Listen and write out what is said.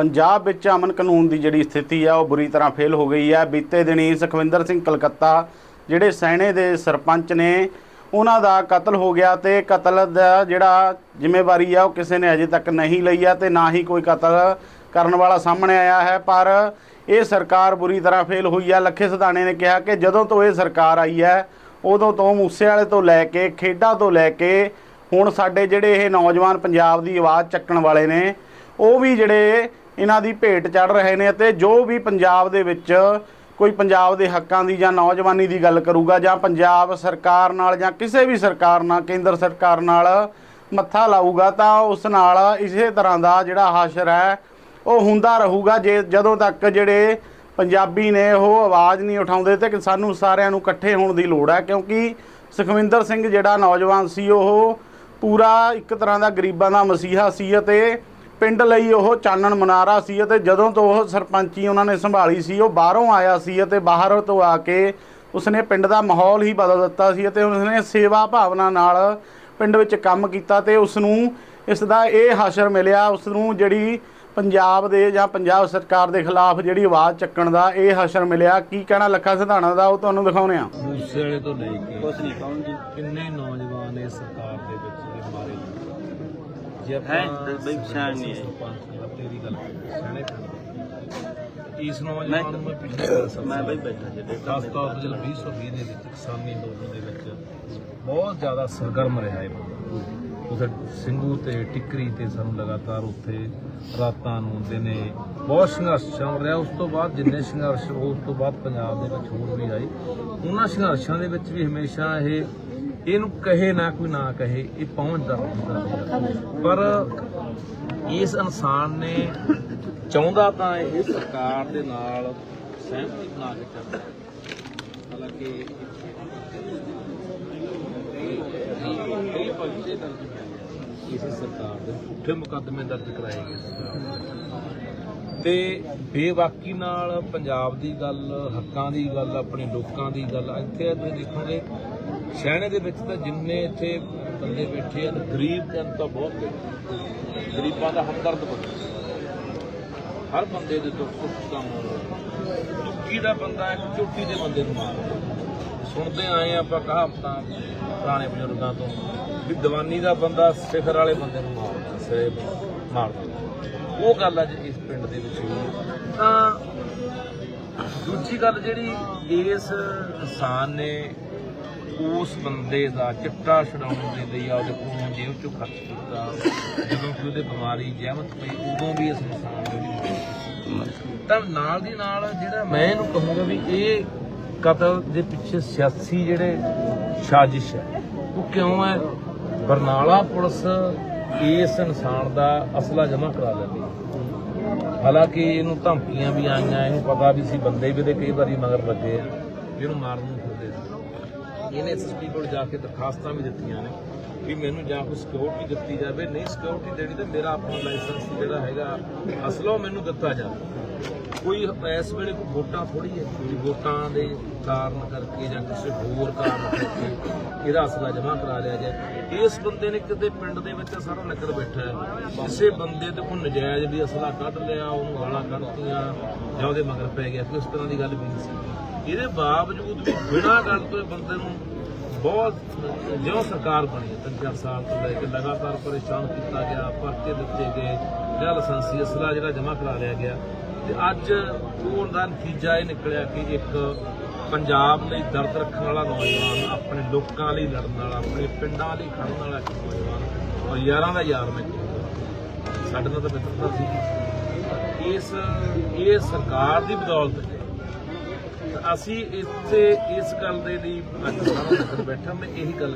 ਪੰਜਾਬ ਵਿੱਚ ਅਮਨ ਕਾਨੂੰਨ ਦੀ ਜਿਹੜੀ ਸਥਿਤੀ ਆ, ਉਹ ਬੁਰੀ ਤਰ੍ਹਾਂ ਫੇਲ ਹੋ ਗਈ ਹੈ ਬੀਤੇ ਦਿਨੀ ਸੁਖਵਿੰਦਰ ਸਿੰਘ ਕਲਕੱਤਾ, ਜਿਹੜੇ ਸੈਣੇ ਦੇ ਸਰਪੰਚ ਨੇ, ਉਹਨਾਂ ਦਾ ਕਤਲ ਹੋ ਗਿਆ ਤੇ ਕਤਲ ਦਾ ਜਿਹੜਾ ਜ਼ਿੰਮੇਵਾਰੀ ਆ, ਉਹ ਕਿਸੇ ਨੇ ਅਜੇ ਤੱਕ ਨਹੀਂ ਲਈ ਆ ਤੇ ਨਾ ਹੀ ਕੋਈ ਕਤਲ ਕਰਨ ਵਾਲਾ ਸਾਹਮਣੇ ਆਇਆ ਹੈ। ਪਰ ਇਹ ਸਰਕਾਰ ਬੁਰੀ ਤਰ੍ਹਾਂ ਫੇਲ ਹੋਈ ਆ। ਲੱਖੇ ਸਦਾਣੇ ਨੇ ਕਿਹਾ ਕਿ ਜਦੋਂ ਤੋਂ ਇਹ ਸਰਕਾਰ ਆਈ ਹੈ, ਉਦੋਂ ਤੋਂ ਮੂਸੇ ਵਾਲੇ ਤੋਂ ਲੈ ਕੇ, ਖੇਡਾਂ ਤੋਂ ਲੈ ਕੇ, ਹੁਣ ਸਾਡੇ ਜਿਹੜੇ ਇਹ ਨੌਜਵਾਨ ਪੰਜਾਬ ਦੀ ਆਵਾਜ਼ ਚੱਕਣ ਵਾਲੇ ਨੇ, ਉਹ ਵੀ ਜਿਹੜੇ ਇਹਨਾਂ ਦੀ ਭੇਟ ਚੜ ਰਹੇ ਨੇ ਅਤੇ ਜੋ ਵੀ ਪੰਜਾਬ ਦੇ ਵਿੱਚ ਕੋਈ ਪੰਜਾਬ ਦੇ ਹੱਕਾਂ ਦੀ ਜਾਂ ਨੌਜਵਾਨੀ ਦੀ ਗੱਲ ਕਰੂਗਾ ਜਾਂ ਪੰਜਾਬ ਸਰਕਾਰ ਨਾਲ ਜਾਂ ਕਿਸੇ ਵੀ ਸਰਕਾਰ ਨਾਲ, ਕੇਂਦਰ ਸਰਕਾਰ ਨਾਲ ਮੱਥਾ ਲਾਊਗਾ, ਤਾਂ ਉਸ ਨਾਲ ਇਸੇ ਤਰ੍ਹਾਂ ਦਾ ਜਿਹੜਾ ਹਾਸ਼ਰ ਹੈ, ਉਹ ਹੁੰਦਾ ਰਹੂਗਾ। ਜੇ ਜਦੋਂ ਤੱਕ ਜਿਹੜੇ ਪੰਜਾਬੀ ਨੇ ਉਹ ਆਵਾਜ਼ ਨਹੀਂ ਉਠਾਉਂਦੇ ਤੇ ਸਾਨੂੰ ਸਾਰਿਆਂ ਨੂੰ ਇਕੱਠੇ ਹੋਣ ਦੀ ਲੋੜ ਹੈ, ਕਿਉਂਕਿ ਸੁਖਵਿੰਦਰ ਸਿੰਘ ਜਿਹੜਾ ਨੌਜਵਾਨ ਸੀ, ਉਹ ਪੂਰਾ ਇੱਕ ਤਰ੍ਹਾਂ ਦਾ ਗਰੀਬਾਂ ਦਾ ਮਸੀਹਾ ਸੀ ਅਤੇ ਪਿੰਡ ਲਈ ਉਹ ਚਾਨਣ ਮਨਾਰਾ ਸੀ ਅਤੇ ਜਦੋਂ ਤੋਂ ਉਹ ਸਰਪੰਚੀ ਉਹਨਾਂ ਨੇ ਸੰਭਾਲੀ ਸੀ, ਉਹ ਬਾਹਰੋਂ ਆਇਆ ਸੀ ਅਤੇ ਬਾਹਰ ਤੋਂ ਆ ਕੇ ਉਸਨੇ ਪਿੰਡ ਦਾ ਮਾਹੌਲ ਹੀ ਬਦਲ ਦਿੱਤਾ ਸੀ ਅਤੇ ਉਸਨੇ ਸੇਵਾ ਭਾਵਨਾ ਨਾਲ ਪਿੰਡ ਵਿੱਚ ਕੰਮ ਕੀਤਾ ਤੇ ਉਸ ਨੂੰ ਇਸ ਦਾ ਇਹ ਹਾਸ਼ਰ ਮਿਲਿਆ ਉਸ ਨੂੰ ਜਿਹੜੀ ਪੰਜਾਬ ਦੇ ਜਾਂ ਪੰਜਾਬ ਸਰਕਾਰ ਦੇ ਖਿਲਾਫ ਜਿਹੜੀ ਆਵਾਜ਼ ਚੱਕਣ ਦਾ ਇਹ ਹਾਸ਼ਰ ਮਿਲਿਆ। ਕੀ ਕਹਿਣਾ ਲੱਖਾ ਸਿਧਾਣਾ ਦਾ, ਉਹ ਤੁਹਾਨੂੰ ਦਿਖਾਉਣੇ ਆ ਮੂਸੇ ਤੋਂ ਲੈ ਕੇ ਕੁਛ ਨਹੀਂ ਪਾਉਣ ਕਿੰਨੇ ਨੌਜਵਾਨ ਇਸ ਸਰਕਾਰ ਦੇ ਵਿੱਚ ਮਾਰੇ ਜੇ ਹੈ, ਆਪਾਂ ਬਈ ਪਛਾਣ ਨਹੀਂ ਹੈ। ਸਰਪੰਚ ਦਾ ਤੇਰੀ ਗੱਲ ਸਣੇ ਇਸ ਮੈਂ ਨੌਜਵਾਨ ਨੂੰ ਮੈਂ ਪਿਛਲੇ ਗੱਲ ਸਮਝਾ ਮੈਂ ਬਈ ਬੈਠਾ ਜੀ ਖਾਸ ਤੌਰ ਤੇ ਜਦੋਂ 2020 ਦੇ ਵਿੱਚ ਕਿਸਾਨੀ ਅੰਦੋਲਨ ਦੇ ਵਿੱਚ ਬਹੁਤ ਜ਼ਿਆਦਾ ਸਰਗਰਮ ਰਿਹਾ ਇਹ ਉਥੇ ਸਿੰਘੂ ਤੇ ਟਿੱਕਰੀ ਤੇ ਸਾਨੂੰ ਲਗਾਤਾਰ ਉੱਥੇ ਰਾਤਾਂ ਨੂੰ ਦਿਨੇ ਬਹੁਤ ਸੰਘਰਸ਼ ਚੱਲ ਰਿਹਾ। ਉਸ ਤੋਂ ਬਾਅਦ ਜਿੰਨੇ ਸੰਘਰਸ਼ ਉਸ ਤੋਂ ਬਾਅਦ ਪੰਜਾਬ ਦੇ ਵਿੱਚ ਹੋਰ ਵੀ ਆਏ ਉਹਨਾਂ ਸੰਘਰਸ਼ਾਂ ਦੇ ਵਿੱਚ ਵੀ ਹਮੇਸ਼ਾ ਇਹ ਇਹਨੂੰ ਕਹੇ ਨਾ ਕੋਈ ਨਾ ਕਹੇ, ਇਹ ਪਹੁੰਚਦਾ ਹੁੰਦਾ। ਪਰ ਇਸ ਇਨਸਾਨ ਨੇ ਚਾਹੁੰਦਾ ਤਾਂ ਇਹ ਸਰਕਾਰ ਦੇ ਨਾਲ ਸਹਿਮਤੀ ਬਣਾ ਕੇ ਚੱਲਦਾ। ਹਾਲਾਂਕਿ ਇਹ ਪਰਚੇ ਦਰਜ ਹੋਏ ਇਸੇ ਸਰਕਾਰ ਦੇ ਝੂਠੇ ਮੁਕੱਦਮੇ ਦਰਜ ਕਰਾਏ ਗਏ ਤੇ ਬੇਵਾਕੀ ਨਾਲ ਪੰਜਾਬ ਦੀ ਗੱਲ, ਹੱਕਾਂ ਦੀ ਗੱਲ, ਆਪਣੇ ਲੋਕਾਂ ਦੀ ਗੱਲ, ਇੱਥੇ ਤੁਸੀਂ ਦੇਖੋਗੇ, ਸ਼ਹਿਣੇ ਦੇ ਵਿੱਚ ਤਾਂ ਜਿੰਨੇ ਇੱਥੇ ਬੰਦੇ ਬੈਠੇ ਹਨ, ਗਰੀਬ ਜਨਤਾ ਬਹੁਤ ਬੈਠੀ ਗਰੀਬਾਂ ਦਾ ਹਮਦਰਦ ਬੰਦਾ ਹਰ ਬੰਦੇ ਦੇ ਦੁੱਖ ਸੁੱਖ ਕੰਮ ਆਉਂਦਾ ਦੁੱਖੀ ਦਾ ਬੰਦਾ ਇੱਕ ਚੋਟੀ ਦੇ ਬੰਦੇ ਨੂੰ ਮਾਰਦਾ ਸੁਣਦੇ ਆਏ ਆ ਆਪਾਂ ਕਹਾਵਤਾਂ ਪੁਰਾਣੇ ਬਜ਼ੁਰਗਾਂ ਤੋਂ, ਵੀ ਦੀਵਾਨੀ ਦਾ ਬੰਦਾ ਸਿਖਰ ਵਾਲੇ ਬੰਦੇ ਨੂੰ ਮਾਰਦਾ ਸਿਰੇ ਮਾਰਦਾ ਉਹ ਗੱਲ ਅੱਜ ਇਸ ਪਿੰਡ ਦੇ ਵਿੱਚ ਹੋਈ ਤਾਂ ਦੂਜੀ ਗੱਲ ਜਿਹੜੀ ਇਸ ਇਨਸਾਨ ਨੇ ਉਸ ਬੰਦੇ ਦਾ ਚਿੱਟਾ ਛਡਾਉਣ ਦੇ ਲਈ ਆਪਦੇ ਕੋਲੋਂ ਜੇਬ ਚੋਂ ਖਰਚ ਕੀਤਾ, ਜਦੋਂ ਕਿ ਉਹਦੇ ਬਿਮਾਰੀ ਜਹਿਮਤ ਪਈ, ਉਦੋਂ ਵੀ ਇਸ ਇਨਸਾਨ ਨੇ ਤਾਂ ਨਾਲ ਦੀ ਨਾਲ ਜਿਹੜਾ ਮੈਂ ਇਹਨੂੰ ਕਹੂੰਗਾ ਵੀ ਇਹ ਕਤਲ ਦੇ ਪਿੱਛੇ ਸਿਆਸੀ ਜਿਹੜੇ ਸਾਜ਼ਿਸ਼ ਹੈ, ਉਹ ਕਿਉਂ ਹੈ? ਬਰਨਾਲਾ ਪੁਲਿਸ ਇਸ ਇਨਸਾਨ ਦਾ ਅਸਲਾ ਜਮ੍ਹਾਂ ਕਰਾ ਲੈਂਦੀ ਹੈ। ਹਾਲਾਂਕਿ ਇਹਨੂੰ ਧਮਕੀਆਂ ਵੀ ਆਈਆਂ, ਇਹਨੂੰ ਪਤਾ ਵੀ ਸੀ ਬੰਦੇ ਵੀ ਇਹਦੇ ਕਈ ਵਾਰੀ ਮਗਰ ਲੱਗੇ ਆ ਇਹਨੂੰ ਮਾਰਨ ਨੂੰ ਫਿਰਦੇ ਸੀ। ਇਹਨੇ ਐਸਐਸਪੀ ਕੋਲ ਜਾ ਕੇ ਦਰਖਾਸਤਾਂ ਵੀ ਦਿੱਤੀਆਂ ਨੇ ਵੀ ਮੈਨੂੰ ਜਾਂ ਕੋਈ ਸਿਕਿਉਰਿਟੀ ਦਿੱਤੀ ਜਾਵੇ, ਨਹੀਂ ਸਿਕਿਉਰਿਟੀ ਦੇਣੀ ਤੇ ਮੇਰਾ ਆਪਣਾ ਲਾਇਸੈਂਸ ਜਿਹੜਾ ਹੈਗਾ, ਅਸਲਾ ਉਹ ਮੈਨੂੰ ਦਿੱਤਾ ਜਾਵੇ। ਕੋਈ ਇਸ ਵੇਲੇ ਕੋਈ ਵੋਟਾਂ ਥੋੜੀ ਹੈ? ਵੀ ਵੋਟਾਂ ਦੇ ਕਾਰਨ ਕਰਕੇ ਜਾਂ ਕਿਸੇ ਹੋਰ ਕਾਰਨ ਕਰਕੇ ਇਹਦਾ ਅਸਲਾ ਜਮ੍ਹਾਂ ਕਰਾ ਲਿਆ ਜਾਏ ਇਸ ਬੰਦੇ ਨੇ ਕਿਤੇ ਪਿੰਡ ਦੇ ਵਿੱਚ ਸਾਰਾ ਨਗਰ ਬੈਠਾ ਹੈ। ਕਿਸੇ ਬੰਦੇ ਤੇ ਕੋਈ ਨਜਾਇਜ਼ ਵੀ ਅਸਲਾ ਕੱਢ ਲਿਆ, ਉਹਨੂੰ ਗਾਲਾਂ ਕੱਢਤੀਆਂ ਜਾਂ ਉਹਦੇ ਮਗਰ ਪੈ ਗਿਆ ਕਿ ਉਸ ਤਰ੍ਹਾਂ ਦੀ ਗੱਲ ਵੀ ਨਹੀਂ ਸੀ। ਇਹਦੇ ਬਾਵਜੂਦ ਵੀ ਬਿਨਾਂ ਗੱਲ ਤੋਂ ਬੰਦੇ ਨੂੰ ਬਹੁਤ, ਜਿਉਂ ਸਰਕਾਰ ਬਣੀ ਤਿੰਨ ਚਾਰ ਸਾਲ ਤੋਂ ਲੈ ਕੇ ਲਗਾਤਾਰ ਪਰੇਸ਼ਾਨ ਕੀਤਾ ਗਿਆ, ਪਰਚੇ ਦਿੱਤੇ ਗਏ ਜਿਹੜਾ ਲਾਇਸੈਂਸੀ ਅਸਲਾ ਜਿਹੜਾ ਜਮ੍ਹਾਂ ਕਰਾ ਲਿਆ ਗਿਆ। ਤੇ ਅੱਜ ਦਾ ਨਤੀਜਾ ਇਹ ਨਿਕਲਿਆ ਕਿ ਇੱਕ ਪੰਜਾਬ ਲਈ ਦਰਦ ਰੱਖਣ ਵਾਲਾ ਨੌਜਵਾਨ, ਆਪਣੇ ਲੋਕਾਂ ਲਈ ਲੜਨ ਵਾਲਾ, ਆਪਣੇ ਪਿੰਡਾਂ ਲਈ ਖੜਨ ਵਾਲਾ ਇੱਕ ਨੌਜਵਾਨ ਔਰ ਯਾਰਾਂ ਦਾ ਯਾਰ ਮੈਂ ਸਾਡੇ ਨਾਲ ਤਾਂ ਮਿੱਤਰਤਾ ਸੀ। ਇਸ, ਇਹ ਸਰਕਾਰ ਦੀ ਬਦੌਲਤ ਹੈ। ਅਸੀਂ ਇੱਥੇ ਇਸ ਗੱਲ ਦੇ ਲਈ ਅੱਜ ਸਾਰਾ ਬੈਠਾ, ਮੈਂ ਇਹੀ ਗੱਲ